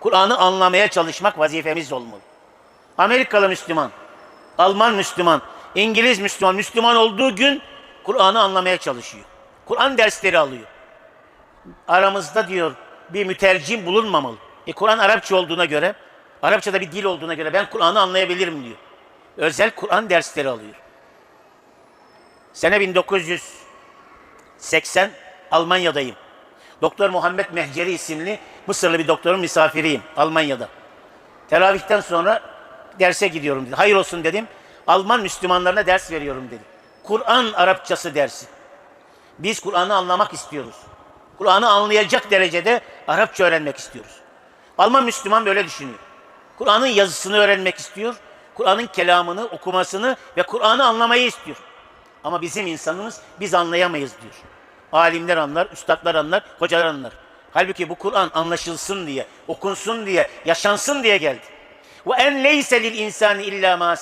Kur'an'ı anlamaya çalışmak vazifemiz olmalı. Amerikalı Müslüman, Alman Müslüman, İngiliz Müslüman, Müslüman olduğu gün Kur'an'ı anlamaya çalışıyor. Kur'an dersleri alıyor. Aramızda diyor bir mütercim bulunmamalı. E Kur'an Arapça olduğuna göre, Arapçada bir dil olduğuna göre ben Kur'an'ı anlayabilirim diyor. Özel Kur'an dersleri alıyor. Sene 1980 Almanya'dayım. Doktor Muhammed Mehceri isimli Mısırlı bir doktorun misafiriyim Almanya'da. Teravihten sonra derse gidiyorum dedi. Hayır olsun dedim. Alman Müslümanlarına ders veriyorum dedi. Kur'an Arapçası dersi. Biz Kur'an'ı anlamak istiyoruz. Kur'an'ı anlayacak derecede Arapça öğrenmek istiyoruz. Alman Müslüman böyle düşünüyor. Kur'an'ın yazısını öğrenmek istiyor. Kur'an'ın kelamını, okumasını ve Kur'an'ı anlamayı istiyor. Ama bizim insanımız biz anlayamayız diyor. Alimler anlar, üstadlar anlar, hocalar anlar. Halbuki bu Kur'an anlaşılsın diye, okunsun diye, yaşansın diye geldi. Ve en leyse lil insani illa ma.